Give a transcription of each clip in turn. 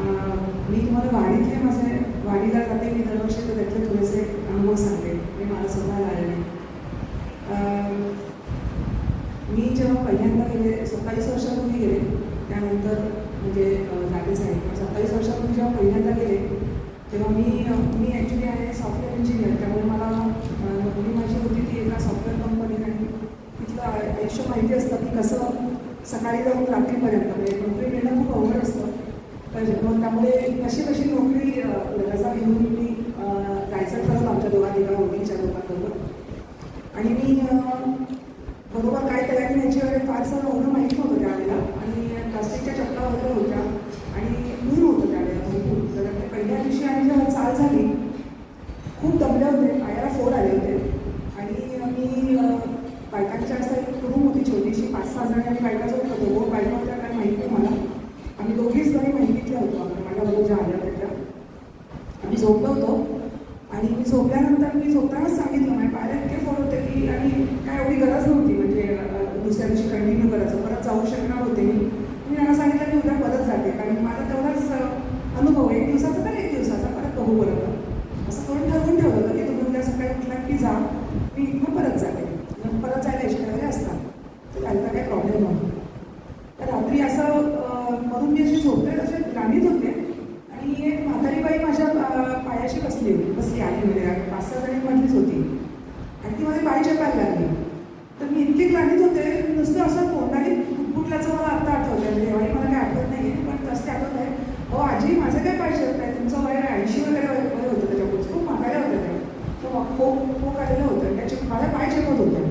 मी तुम्हाला वाडीतले माझे वाडीला जाते मी दरवर्षी तर त्यातले थोडेसे अनुभव सांगते. हे मला स्वतःला आलेले मी जेव्हा पहिल्यांदा गेले सत्तावीस वर्षापूर्वी गेले त्यानंतर म्हणजे जागेच आहे. सत्तावीस वर्षापूर्वी जेव्हा पहिल्यांदा गेले तेव्हा मी मी ॲक्च्युली आहे सॉफ्टवेअर इंजिनियर त्यामुळे मला नोकरी माझी होती ती एका सॉफ्टवेअर कंपनीत आणि तिथलं आयुष्य माहिती असतं की कसं सकाळी जाऊन रात्रीपर्यंत म्हणजे नोकरी मिळणं खूप अवघड असतं. तर मग त्यामुळे कशी कशी नोकरी अं, रजा घेऊन मी जायचं ठरवलं आमच्या दोघा तिघा ओळखीच्या लोकांबरोबर. आणि मी अं, बरोबर काय तयारी न्यायची वगैरे फारसं एवढं माहीत नव्हतं त्यावेळेला आणि प्लास्टिकच्या चपला वगैरे होत्या आणि ऊन होतं त्यावेळेला भरपूर तर ते पहिल्या दिवशी आम्ही जेव्हा चाल झाली खूप दमले होते पायाला फोड आले होते आणि मी अं, बायकांच्या असं एक रूम होती छोटीशी पाच सहा जणी आम्ही बायका जाऊन होतो दोन बायका होत्या काय माहीत नाही मला आम्ही दोघीच जणी माहितीतल्या होतो आम्ही माझ्या बरोबर ज्या आल्या होत्या त्या आम्ही झोपलो होतो आणि मी झोपल्यानंतर मी झोपतानाच सांगितलं माझ्या पायाला इतके फोड होते की आणि काय एवढी गरज नव्हती. म्हणजे अं, दुसऱ्या दिवशी कंटिन्यू करायचं. परत जाऊ शकणार होते मी. मी त्यांना सांगितलं की उद्या परत जाते. कारण माझा तेवढाच अनुभव एक दिवसाचा तर एक दिवसाचा. परत बघू परत. असं करून ठरवून ठेवलं होतं की तुम्ही उद्या सकाळी उठला की जा. मी इथून परत जाते. मग परत जायला एजंट वगैरे असतात. तर त्यांचा काही प्रॉब्लेम नव्हता. तर रात्री असं म्हणून मी अशी झोपले तसे गाणीच होते आणि एक म्हातारी बाई माझ्या अं, पायाशी बसली होती बसली आली म्हणजे पाच सहा जणी मधलीच होती आणि ती माझे पाय चेपायला लागली तर मी इतकी ग्लानीत होते नुसतं असं तोंडाने कुठल्याचं मला आत्ता आठवतं देवाई मला काय आठवत नाही पण तसं ते आठवत आहे हो आजी माझं काय पाय चेपत आहे तुमचं वय ऐंशी वगैरे वय वय होतं त्याच्यापुढचं खूप म्हाताऱ्या होत्या त्या तर मग खोक खोक आलेलं होतं त्याचे माझ्या पाय चेपत होते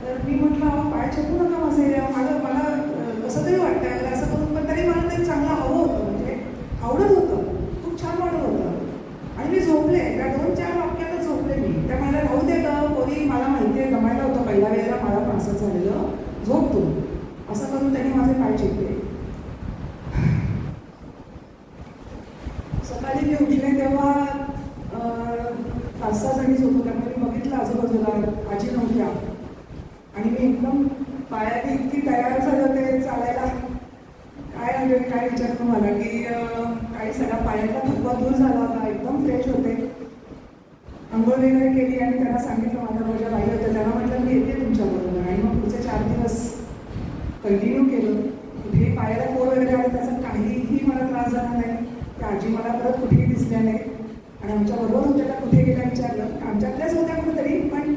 तर मी म्हटलं अहो पाय चेपू नका माझे मला मला अं, कसं तरी वाटतं वगैरे असं करून पण तरी मला ते चांगलं हवं होतं म्हणजे आवडत होतं खूप छान वाटत होतं आणि मी झोपले त्या दोन चार वाक्यातच झोपले मी त्या मला राहू दे गं पोरी मला माहिती आहे जमायला होतं पहिल्या वेळेला मला पण असं झालेलं झोप तू असं करून त्यांनी माझे पाय चेपले सकाळी मी उठले तेव्हा पाच सहा होतो त्यामुळे मी बघितलं आजूबाजूला आजी नव्हत्या. आणि मी एकदम पायाने इतकी तयार झालं ते चालायला. काय म्हणजे काय विचारलं मला की काही सगळा पायातला थकवा दूर झाला होता एकदम फ्रेश होते. आंघोळ वगैरे केली आणि त्यांना सांगितलं माझ्या माझ्या बाई होत्या. त्यांना म्हटलं मी येते तुमच्याबरोबर. आणि मग पुढचे चार दिवस कंटिन्यू केलं कुठेही पायाला फोड वगैरे आले त्याचा काहीही मला त्रास झाला नाही त्या आजी मला परत कुठेही दिसल्या नाही आणि आमच्याबरोबर होत्या त्या कुठे गेल्या विचारलं. आमच्यातल्याच होत्या कुठेतरी पण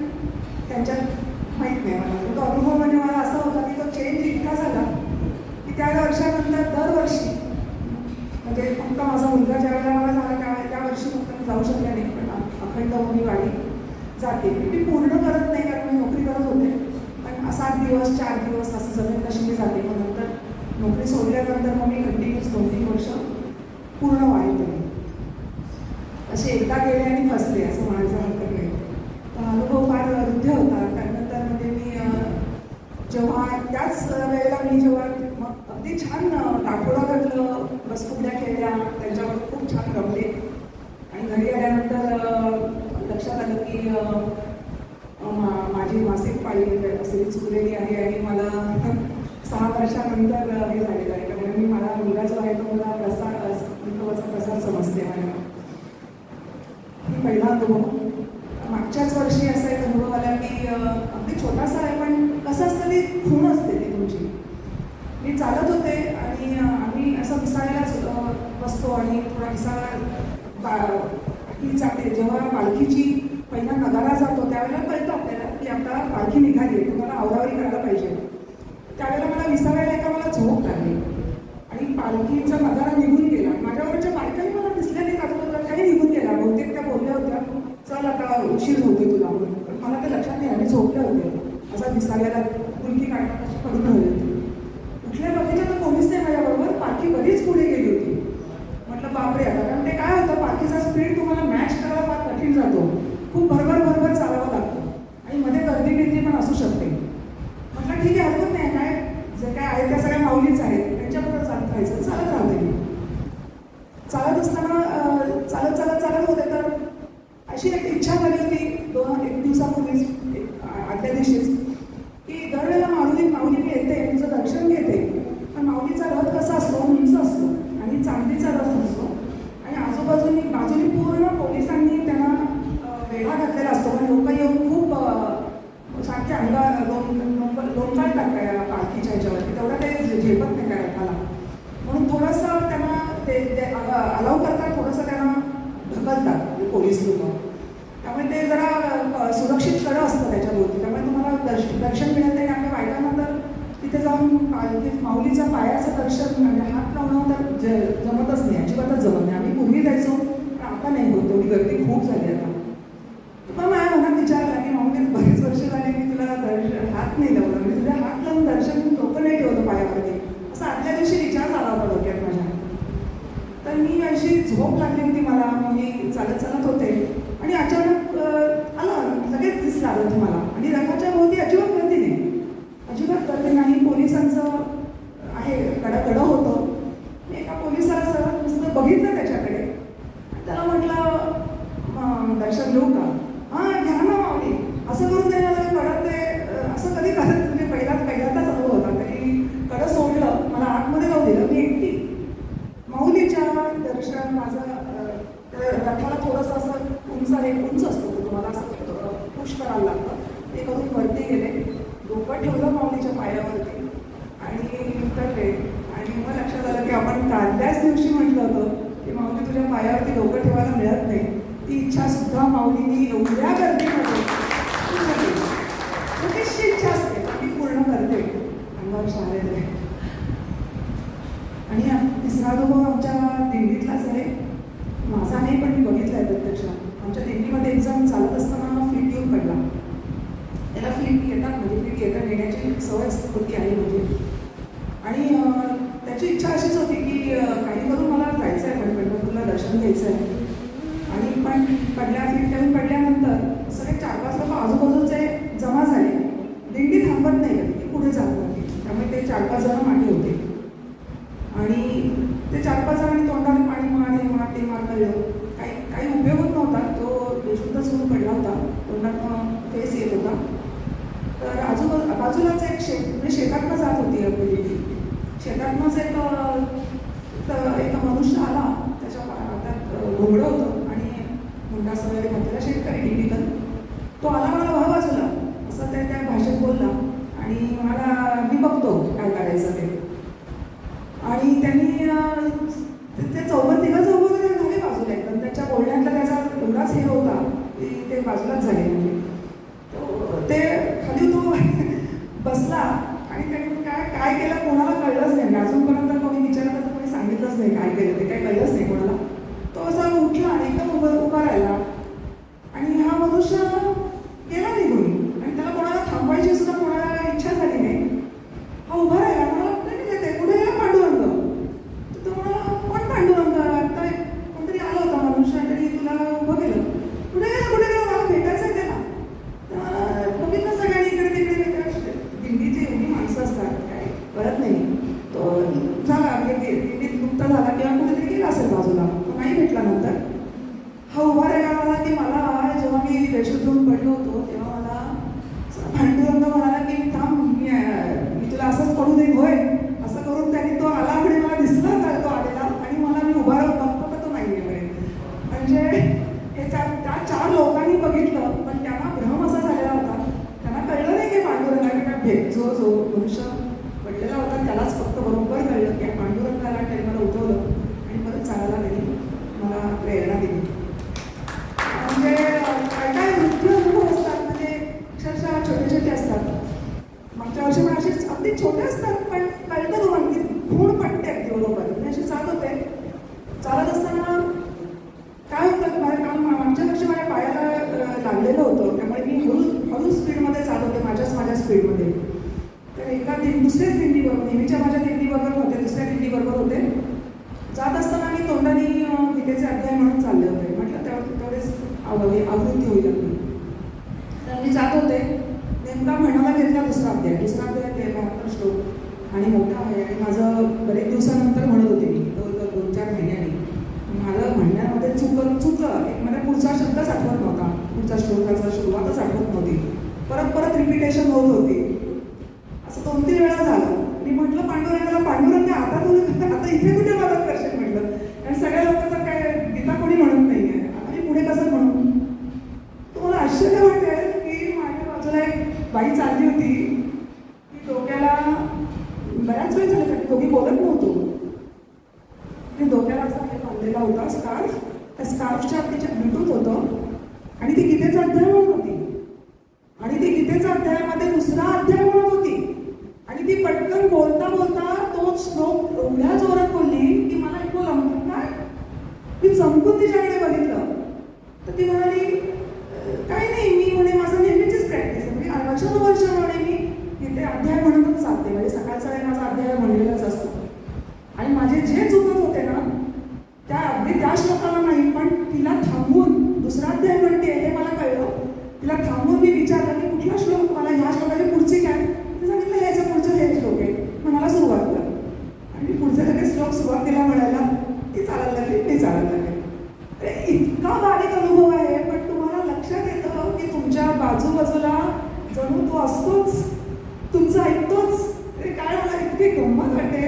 त्यांच्यात माहीत नाही मला. तो अनुभव म्हणजे मला असा होता की तो चेंज इतका झाला की त्या वर्षानंतर दरवर्षी म्हणजे फक्त माझा मुलगा ज्या वेळेला मला झाला त्या त्या वर्षी फक्त मी जाऊ शकले नाही. पण अखंड मी वाढी जाते. मी पूर्ण करत नाही कारण मी नोकरी करत होते. पण सात दिवस चार दिवस असं जमेल तशी मी जाते. मग नंतर नोकरी सोडल्यानंतर मग मी कंटिन्यूस दोन तीन वर्ष पूर्ण वाढीत गेले असे एकदा गेले आणि फसले असं म्हणायचं हरकत नाही तर अनुभव फार हृदय होता त्यानंतर म्हणजे मी अ, जेव्हा त्याच वेळेला मी जेव्हा मग अगदी छान अ, आठवडा घातलं बसफुगड्या खेळल्या त्यांच्यावर खूप छान रमले आणि घरी आल्यानंतर अ, लक्षात आलं की अ, अ, मा- माझी मासिक पाळी असे चुकलेली आहे आणि मला सहा वर्षानंतर अ, हे झालेलं आहे त्यामुळे मी मला मुलगा जो आहे तो मला प्रसाद अनुभवाचा प्रसाद समजते माझ्या ही पहिला अनुभव मागच्याच वर्षी असा एक अनुभव आला की अ, अगदी छोटासा आहे पण कसं असतं ती खूण असते ती तुमची मी चालत होते आणि अ, आम्ही असं विसायलाच अ, बसतो आणि थोडा विसावा बा ही जाते जेव्हा पालखीची पहिला जातो त्यावेळेला कळतं आपल्याला की आता पालखी निघाली आहे तुम्हाला आवरावरी करायला पाहिजे. त्यावेळेला मला विसाव्याला एका मला झोप लागली. आणि पालखीचा नगारा निघून गेला. माझ्यावरच्या बायकाही मला दिसल्या नाही आजूबाजूला काही निघून गेला. बहुतेक त्या बोलल्या होत्या चल आता उशीर होते तुला. पण मला ते लक्षात नाही आम्ही झोपले होते असा विसाव्याला मुलगी काढताना अशी पडून राहिली होती. कुठल्या बघितलं तर कोणीच नाही माझ्याबरोबर पालखी बरीच पुढे गेली होती. म्हटलं बापरे आता कारण ते काय होतं पालखीचा स्पीड तुम्हाला मॅच करायला फार कठीण जातो. झालं की दोन एक दिवसापूर्वीच आदल्या दिवशीच की दरवेळेला माऊली माऊली येते तुझं दर्शन घेते. पण माऊलीचा रथ कसा असतो? उंच असतो आणि चांदीचा रथ असतो. आणि आजूबाजूनी बाजूनी पूर्ण पोलिसांनी त्यांना वेढा घातलेला असतो. पण लोक येऊन खूप सारखे अंगा लोम लोमकाळ टाकायला पालखीच्या ह्याच्यावरती तेवढं ते झेपत नाही काय रथाला. म्हणून थोडंसं त्यांना ते अलाव करतात थोडंसं त्यांना ढकलतात पोलीस लोक. त्यामुळे ते जरा सुरक्षित कडं असतं त्याच्याभोवती त्यामुळे तुम्हाला दर्श दर्शन मिळत नाही आपल्या बायकांना तर तिथे जाऊन पालखी माऊलीच्या पायाचं दर्शन म्हणजे हात लावणं तर ज जमतच नाही. अजिबातच जमत नाही. आम्ही पूर्वी जायचो पण आता नाही होत. तेवढी गर्दी खूप झाली आता. मग माझ्या मनात विचार आला की माऊलीत बरेच वर्ष झाली मी तुला दर्शन हात नाही लावलं म्हणजे तुझ्या हात लावून दर्शन डोकं नाही ठेवलं पायावरती असं आदल्या दिवशी विचार आला होता डोक्यात माझ्या तर मी अशी झोप लागली होती मला मग मी चालत चालत होते आणि अचानक अं, आला लगेच दिसला रथ मला आणि रथाच्या भोवती अजिबात गर्दी नाही अजिबात गर्दी नाही पोलिसांचं आहे कडं कडं होतं मी एका पोलिसाला सरळ नुसतं बघितलं त्याच्याकडे आणि त्याला म्हटलं "म, दर्शन घेऊ का हां घ्या ना माऊली असं करून त्याने मला कडं ते अं, असं कधी करत म्हणजे पहिल्याच पहिल्यांदाच अनुभव होता तरी कडं सोडलं मला आतमध्ये जाऊ दिलं मी एकटी माऊलीच्या दर्शन माझं अं, त्या रथाला थोडंसं असं उंच असतो तुम्हाला असं पुश करायला लागतं. ते करून वरती गेले डोकं ठेवलं माऊलीच्या पायावरती आणि उतरले. आणि मग लक्षात आलं की आपण काढल्याच दिवशी म्हटलं होतं की माऊली तुझ्या पायावरती डोकं ठेवायला मिळत नाही. ती इच्छा सुद्धा माऊलीनी एवढ्या गर्दीमध्ये इच्छा असते ती पूर्ण करते. अंगावर शाळेत आहे आणि तिसरा अनुभव आमच्या दिंडीतलाच आहे. माझा नाही पण मी बघितला आहे प्रत्यक्षात. आमच्या दिंडीमध्ये एक्झाम चालत असताना फीट येऊन पडला. त्याला फीट येतात म्हणजे फीट येतात येण्याची सवय होती आहे म्हणजे. आणि त्याची इच्छा अशीच होती की काही करून मला जायचं आहे पण तुला दर्शन घ्यायचं आहे आणि पण पडल्या फीट येऊन पडल्यानंतर सगळे चार पाच लोक आजूबाजूचे जमा झाले दिंडी थांबत नाही कधी ती पुढे जात नव्हती त्यामुळे ते चार पाच जण मागे होते आणि ते चार पाच जणांनी तोंडाने पाणी मार हे मार ते मार कळलं काही काही उपयोग होत नव्हता तो बेशुद्धच होऊन पडला होता तोंडात फेस येत होता तर आजूबाजू बाजूलाच एक शेत म्हणजे शेतातनं जात होती आपली दिंडी शेतातनंच एक अं, त- एक मनुष्य आला त्याच्या हातात अं, होतं आणि मुंडास वगैरे घातलेला शेतकरी दिंडीतून तो आला मला भाव बाजूला असं त्या त्या भाषेत बोलला आणि मला मी बघतो काय करायचं ते. आणि त्यांनी ते- चौघं तिघं चौघं ते झाले बाजूला एकदम. त्याच्या बोलण्यातला त्याचा एवढाच हे होता की ते बाजूलाच झाले. म्हणजे तो ते खाली तो बसला आणि त्यांनी काय काय केलं कोणाला कळलंच नाही म्हणजे अजूनपर्यंत कोणी विचारलं तर कोणी सांगितलंच नाही काय केलं ते काही कळलंच नाही कोणाला तो असा उठला आणि एकदम उभं उभा राहिला आणि हा मनुष्य गेला निघून आणि त्याला कोणाला थांबवायची सुद्धा कोणाला इच्छा झाली नाही हा उभा राहिला मला नाही येते कुठे गेला पांडुरंग तर तो म्हणाला कोण पांडुरंग आता एक कोणतरी आला होता मनुष्य आणि त्यांनी तुला उभं केलं कुठे गेला कुठे गेला मला भेटायचं आहे त्याला तर मला बघितलं सगळ्यांनी इकडे तिकडे तिकडे. दिंडीची एवढी माणसं असतात काय कळत नाही तो झाला म्हणजे गे- दिंडीत गुप्त झाला किंवा कुठेतरी गेला असेल बाजूला तो नाही भेटला नंतर हा उभा राहिला मला जेव्हा मी बेशुद्ध होऊन पडलो होतो तेव्हा मला भांडुरंग म्हणाला की थांब मी तुला असंच पडू दे होय असं करून त्यांनी तो आला आणि मला दिसला का तो आलेला आणि मला मी उभा राहून बघतो तर तो नाही आहे म्हणजे हे त्या त्या चार लोकांनी बघितलं पण त्यांना भ्रम असा झालेला होता त्यांना कळलं नाही की पांडुरंगाने काय भेट जो जो मनुष्य पडलेला होता त्यालाच फक्त बरोबर कळलं की पांडुरंग आला आणि त्याने मला उठवलं आणि परत चालायला त्यांनी मला प्रेरणा दिली म्हणजे अं, काय काय मृत्यू अनुभव असतात म्हणजे अक्षरशः छोटे छोटे असतात मागच्या वर्षी पण असेच अगदी छोटे असतात पण कळतं तुम्हाला की खूण पडते अगदी बरोबर मी अशी चालत होते चालत असताना काय होतं माझ्या काम मागच्या वर्षी माझ्या पायाला अं, लागलेलं होतं. त्यामुळे मी हळू हळू स्पीडमध्ये चालत होते माझ्याच माझ्या स्पीडमध्ये. तर एका दिन दुसऱ्याच दिंडीबरोबर नेहमीच्या माझ्या दिंडीबरोबर होते दुसऱ्या दिंडीबरोबर होते. जात असताना मी तोंडाने गीतेचे अध्याय म्हणून चालले होते. म्हटलं तेवढे तेवढेच आव- आवृत्ती होईल आपली. तर मी जात होते. नेमका म्हणाला घेतला दुसरा अध्याय. दुसरा अध्याय ते बहात्तर श्लोक. आणि मोठा आहे. आणि माझं बरेच दिवसानंतर म्हणत होते मी दोन दोन चार महिन्यांनी. माझं म्हणण्यामध्ये चुकलं चुकलं. एक मला पुढचा शब्दच आठवत नव्हता. पुढचा श्लोकाचा सुरुवातच आठवत नव्हती परत परत रिपिटेशन होत होती असं दोन तीन वेळा झालं मी म्हटलं पांडुरंगाला पांडुरंग आता तू आता इथे कुठे मदत करशील म्हटलं आणि सगळ्या लोक तर काय गीता कोणी म्हणत नाही आहे आता मी पुढे कसं म्हणू तुम्हाला आश्चर्य वाटेल की माझ्या बाजूला एक बाई आणि डोक्याला असा हे बांधलेला होता स्कार्फ त्या स्कार्फच्या तिच्यात ब्लूटूथ होतं आणि ती गीतेचा अध्याय म्हणत होती आणि ती गीतेचा अध्यायामध्ये दुसरा अध्याय म्हणत होती आणि ती पटकन बोलता बोलता तो श्लोक एवढ्या जोरात बोलली की मला ऐकू लागलं. काय? मी चमकून तिच्याकडे बघितलं तर ती म्हणाली "अं, काही नाही मी म्हणे माझं नेहमीचीच प्रॅक्टिस आहे म्हणजे वर्षानुवर्ष म्हणे मी तिथे अध्याय म्हणूनच चालते म्हणजे सकाळचा वेळी माझा अध्याय म्हणलेलाच असतो आणि माझे जे चुकत होते ना त्या अगदी त्या श्लोकाला नाही पण तिला थांबवून दुसरा अध्याय म्हणते हे मला कळलं तिला थांबवून मी विचारलं की कुठला श्लोक मला ह्या श्लोकाची पुढची काय ती सांगितलं ह्याच्या पुढचं हे श्लोक आहे मग मला सुरुवात कर आणि मी पुढचे लगेच श्लोक सुरुवातीला म्हणायला ती चालायला लागली मी चालायला लागले अरे इतका बारीक अनुभव आहे पण तुम्हाला लक्षात येतं की तुमच्या बाजूबाजूला जणू तो असतोच तुमचं ऐकतोच अरे काय गंमत वाटते.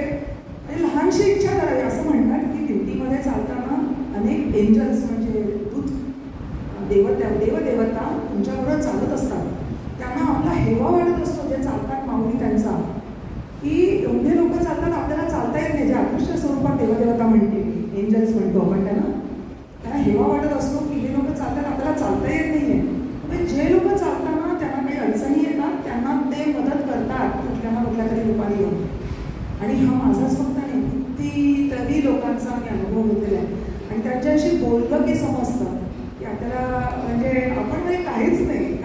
आणि लहानशी इच्छा करावी असं म्हणतात की दिंडीमध्ये चालताना अनेक एंजल्स म्हणजे दूत देवता देवदेवता तुमच्याबरोबर चालत असतात. त्यांना आपला हेवा वाढत असतो जे चालतात माऊली त्यांचा. की एवढे लोक चालतात आपल्याला चालता येत नाही. जे आकृष्ट स्वरूपात देवदेवता म्हणते एंजल्स म्हणतो आपण त्यांना. त्यांना हेवा वाटत असतो की हे लोक चालतात आपल्याला चालता येत नाहीये म्हणजे जे लोक चालताना त्यांना काही अडचणी येतात त्यांना ते मदत करतात कुठल्या ना कुठल्या तरी रूपाने येऊन आणि हा माझाच फक्त नाही कितीतरी लोकांचा मी अनुभव घेतलेला आहे. आणि त्यांच्याशी बोललं की समजतं. की आपल्याला म्हणजे आपण म्हणजे काहीच नाही.